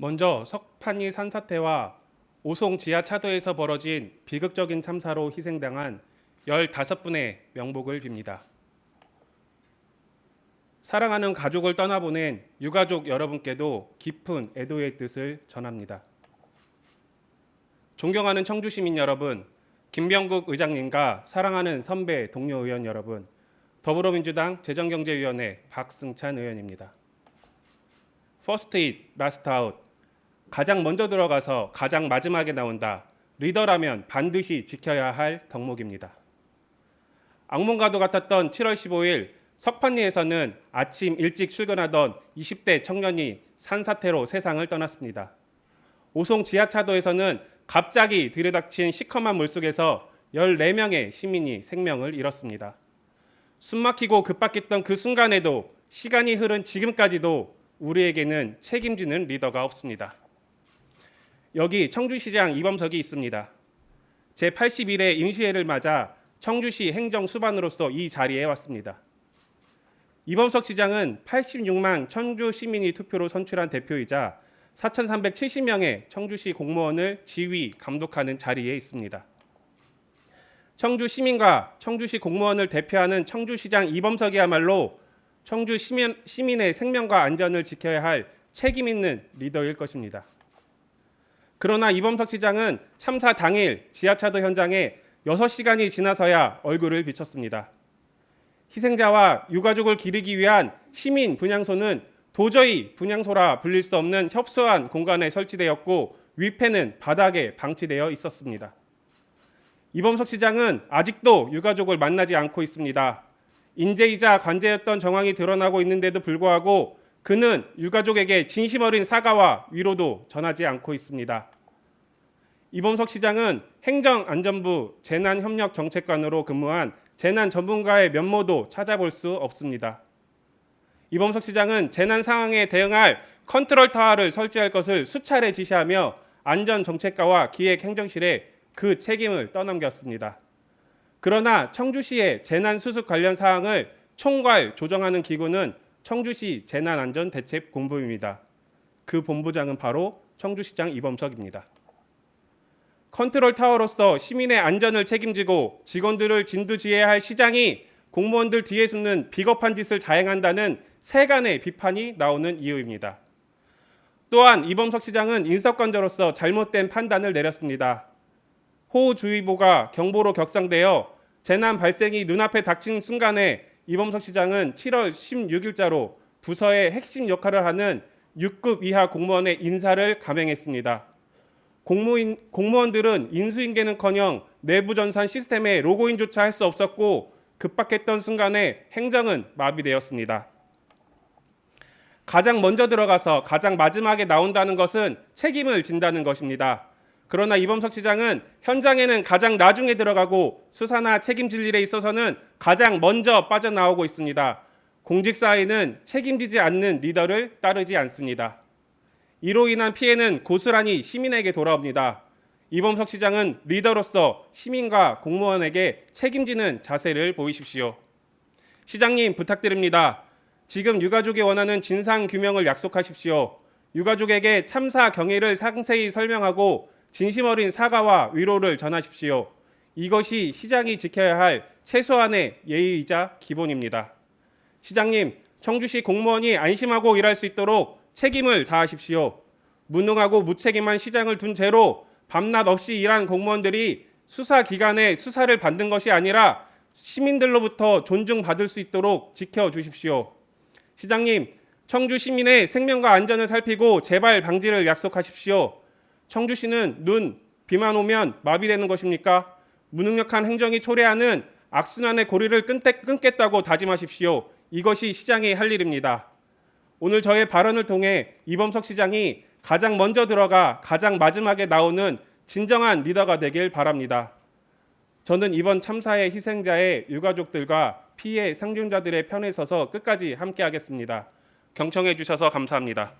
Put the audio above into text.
먼저 석판리 산사태와 오송 지하차도에서 벌어진 비극적인 참사로 희생당한 15분의 명복을 빕니다. 사랑하는 가족을 떠나보낸 유가족 여러분께도 깊은 애도의 뜻을 전합니다. 존경하는 청주 시민 여러분, 김병국 의장님과 사랑하는 선배 동료 의원 여러분, 더불어민주당 재정경제위원회 박승찬 의원입니다. First in, last out. 가장 먼저 들어가서 가장 마지막에 나온다. 리더라면 반드시 지켜야 할 덕목입니다. 악몽과도 같았던 7월 15일 석판리에서는 아침 일찍 출근하던 20대 청년이 산사태로 세상을 떠났습니다. 오송 지하차도에서는 갑자기 들이닥친 시커먼 물속에서 14명의 시민이 생명을 잃었습니다. 숨막히고 급박했던 그 순간에도 시간이 흐른 지금까지도 우리에게는 책임지는 리더가 없습니다. 여기 청주시장 이범석이 있습니다. 제 81회 임시회를 맞아 청주시 행정수반으로서 이 자리에 왔습니다. 이범석 시장은 86만 청주 시민이 투표로 선출한 대표이자 4,370명의 청주시 공무원을 지휘, 감독하는 자리에 있습니다. 청주 시민과 청주시 공무원을 대표하는 청주시장 이범석이야말로 청주 시민, 시민의 생명과 안전을 지켜야 할 책임 있는 리더일 것입니다. 그러나 이범석 시장은 참사 당일 지하차도 현장에 6시간이 지나서야 얼굴을 비쳤습니다. 희생자와 유가족을 기리기 위한 시민 분향소는 도저히 분향소라 불릴 수 없는 협소한 공간에 설치되었고 위패는 바닥에 방치되어 있었습니다. 이범석 시장은 아직도 유가족을 만나지 않고 있습니다. 인재이자 관제였던 정황이 드러나고 있는데도 불구하고 그는 유가족에게 진심 어린 사과와 위로도 전하지 않고 있습니다. 이범석 시장은 행정안전부 재난협력정책관으로 근무한 재난 전문가의 면모도 찾아볼 수 없습니다. 이범석 시장은 재난 상황에 대응할 컨트롤 타워를 설치할 것을 수차례 지시하며 안전정책과와 기획행정실에 그 책임을 떠넘겼습니다. 그러나 청주시의 재난 수습 관련 사항을 총괄 조정하는 기구는 청주시 재난안전대책본부입니다. 그 본부장은 바로 청주시장 이범석입니다. 컨트롤 타워로서 시민의 안전을 책임지고 직원들을 진두지휘해야 할 시장이 공무원들 뒤에 숨는 비겁한 짓을 자행한다는 세간의 비판이 나오는 이유입니다. 또한 이범석 시장은 인사권자로서 잘못된 판단을 내렸습니다. 호우주의보가 경보로 격상되어 재난 발생이 눈앞에 닥친 순간에 이범석 시장은 7월 16일자로 부서의 핵심 역할을 하는 6급 이하 공무원의 인사를 감행했습니다. 공무인, 공무원들은 인수인계는커녕 내부 전산 시스템에 로그인조차 할 수 없었고 급박했던 순간에 행정은 마비되었습니다. 가장 먼저 들어가서 가장 마지막에 나온다는 것은 책임을 진다는 것입니다. 그러나 이범석 시장은 현장에는 가장 나중에 들어가고 수사나 책임질 일에 있어서는 가장 먼저 빠져나오고 있습니다. 공직사회는 책임지지 않는 리더를 따르지 않습니다. 이로 인한 피해는 고스란히 시민에게 돌아옵니다. 이범석 시장은 리더로서 시민과 공무원에게 책임지는 자세를 보이십시오. 시장님 부탁드립니다. 지금 유가족이 원하는 진상 규명을 약속하십시오. 유가족에게 참사 경위를 상세히 설명하고 진심 어린 사과와 위로를 전하십시오. 이것이 시장이 지켜야 할 최소한의 예의이자 기본입니다. 시장님, 청주시 공무원이 안심하고 일할 수 있도록 책임을 다하십시오. 무능하고 무책임한 시장을 둔 죄로 밤낮 없이 일한 공무원들이 수사 기관의 수사를 받는 것이 아니라 시민들로부터 존중받을 수 있도록 지켜 주십시오. 시장님, 청주 시민의 생명과 안전을 살피고 재발 방지를 약속하십시오. 청주시는 눈, 비만 오면 마비되는 것입니까? 무능력한 행정이 초래하는 악순환의 고리를 끊겠다고 다짐하십시오. 이것이 시장이 할 일입니다. 오늘 저의 발언을 통해 이범석 시장이 가장 먼저 들어가 가장 마지막에 나오는 진정한 리더가 되길 바랍니다. 저는 이번 참사의 희생자의 유가족들과 피해 상중자들의 편에 서서 끝까지 함께하겠습니다. 경청해 주셔서 감사합니다.